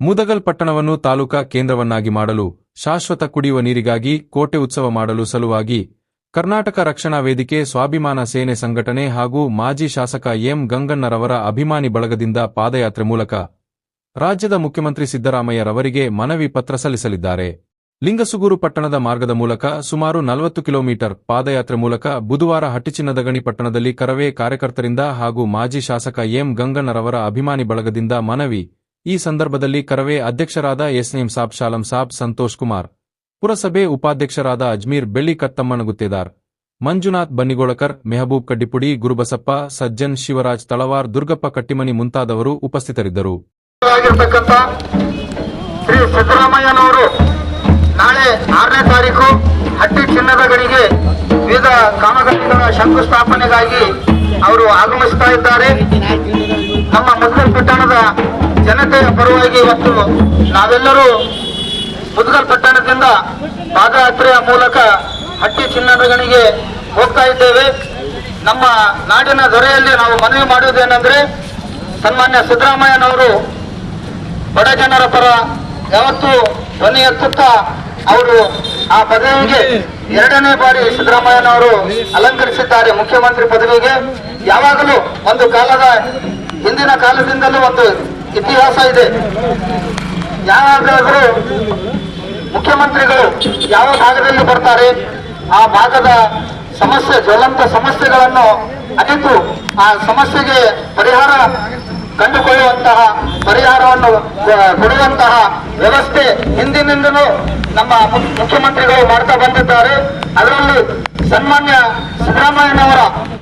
ಮುದಗಲ್ ಪಟ್ಟಣವನ್ನು ತಾಲೂಕಾ ಕೇಂದ್ರವನ್ನಾಗಿ ಮಾಡಲು ಶಾಶ್ವತ ಕುಡಿಯುವ ನೀರಿಗಾಗಿ ಕೋಟೆ ಉತ್ಸವ ಮಾಡಲು ಸಲುವಾಗಿ ಕರ್ನಾಟಕ ರಕ್ಷಣಾ ವೇದಿಕೆ ಸ್ವಾಭಿಮಾನ ಸೇನೆ ಸಂಘಟನೆ ಹಾಗೂ ಮಾಜಿ ಶಾಸಕ ಎಂ ಗಂಗಣ್ಣರವರ ಅಭಿಮಾನಿ ಬಳಗದಿಂದ ಪಾದಯಾತ್ರೆ ಮೂಲಕ ರಾಜ್ಯದ ಮುಖ್ಯಮಂತ್ರಿ ಸಿದ್ದರಾಮಯ್ಯರವರಿಗೆ ಮನವಿ ಪತ್ರ ಸಲ್ಲಿಸಲಿದ್ದಾರೆ. ಲಿಂಗಸುಗೂರು ಪಟ್ಟಣದ ಮಾರ್ಗದ ಮೂಲಕ ಸುಮಾರು ನಲವತ್ತು ಕಿಲೋಮೀಟರ್ ಪಾದಯಾತ್ರೆ ಮೂಲಕ ಬುಧವಾರ ಹಟ್ಟಿಚಿನ್ನದಗಣಿ ಪಟ್ಟಣದಲ್ಲಿ ಕರವೇ ಕಾರ್ಯಕರ್ತರಿಂದ ಹಾಗೂ ಮಾಜಿ ಶಾಸಕ ಎಂ ಗಂಗಣ್ಣರವರ ಅಭಿಮಾನಿ ಬಳಗದಿಂದ ಮನವಿ ಈ ಸಂದರ್ಭದಲ್ಲಿ ಕರವೇ ಅಧ್ಯಕ್ಷರಾದ ಎಸ್ಎಂ ಸಾಬ್ ಶಾಲಂ ಸಾಬ್ ಸಂತೋಷ್ ಕುಮಾರ್, ಪುರಸಭೆ ಉಪಾಧ್ಯಕ್ಷರಾದ ಅಜ್ಮೀರ್ ಬೆಳ್ಳಿ ಕತ್ತಮ್ಮನ ಗುತ್ತೇದಾರ್, ಮಂಜುನಾಥ್ ಬನ್ನಿಗೋಳಕರ್, ಮೆಹಬೂಬ್ ಕಡ್ಡಿಪುಡಿ, ಗುರುಬಸಪ್ಪ, ಸಜ್ಜನ್ ಶಿವರಾಜ್ ತಳವಾರ್, ದುರ್ಗಪ್ಪ ಕಟ್ಟಿಮನಿ ಮುಂತಾದವರು ಉಪಸ್ಥಿತರಿದ್ದರು. ಶ್ರೀ ಸಿದ್ದರಾಮಯ್ಯನವರು ನಾಳೆ ಆರನೇ ತಾರೀಕು ಹಟ್ಟಿ ಚಿನ್ನದ ಗಡಿಗೆ ವಿವಿಧ ಕಾಮಗಾರಿಗಳ ಶಂಕುಸ್ಥಾಪನೆಗಾಗಿ ಅವರು ಆಗಮಿಸ್ತಾ ಇದ್ದಾರೆ. ಇವತ್ತು ನಾವೆಲ್ಲರೂ ಮುದ್ಗಲ್ ಪಟ್ಟಣದಿಂದ ಪಾದಯಾತ್ರೆಯ ಮೂಲಕ ಹಟ್ಟಿ ಚಿನ್ನಗಣಿಗೆ ಹೋಗ್ತಾ ಇದ್ದೇವೆ. ನಮ್ಮ ನಾಡಿನ ದೊರೆಯಲ್ಲಿ ನಾವು ಮನವಿ ಮಾಡುವುದೇನೆಂದ್ರೆ ಸನ್ಮಾನ್ಯ ಸಿದ್ದರಾಮಯ್ಯನವರು ಬಡ ಜನರ ಪರ ಯಾವತ್ತೂ ಧ್ವನಿ ಎತ್ತುತ್ತಾ ಅವರು ಆ ಪದವಿಗೆ ಎರಡನೇ ಬಾರಿ ಸಿದ್ದರಾಮಯ್ಯನವರು ಅಲಂಕರಿಸಿದ್ದಾರೆ ಮುಖ್ಯಮಂತ್ರಿ ಪದವಿಗೆ. ಯಾವಾಗಲೂ ಒಂದು ಕಾಲದ ಹಿಂದಿನ ಕಾಲದಿಂದಲೂ ಒಂದು ಇತಿಹಾಸ ಇದೆ. ಯಾವಾಗಲಾದರೂ ಮುಖ್ಯಮಂತ್ರಿಗಳು ಯಾವ ಭಾಗದಲ್ಲಿ ಬರ್ತಾರೆ, ಆ ಭಾಗದ ಸಮಸ್ಯೆ, ಜ್ವಲಂತ ಸಮಸ್ಯೆಗಳನ್ನು ಅರಿತು ಆ ಸಮಸ್ಯೆಗೆ ಪರಿಹಾರ ಕಂಡುಕೊಳ್ಳುವಂತಹ, ಪರಿಹಾರವನ್ನು ಕೊಡುವಂತಹ ವ್ಯವಸ್ಥೆ ಹಿಂದಿನಿಂದಲೂ ನಮ್ಮ ಮುಖ್ಯಮಂತ್ರಿಗಳು ಮಾಡ್ತಾ ಬಂದಿದ್ದಾರೆ. ಅದರಲ್ಲಿ ಸನ್ಮಾನ್ಯ ಸಿದ್ದರಾಮಯ್ಯನವರ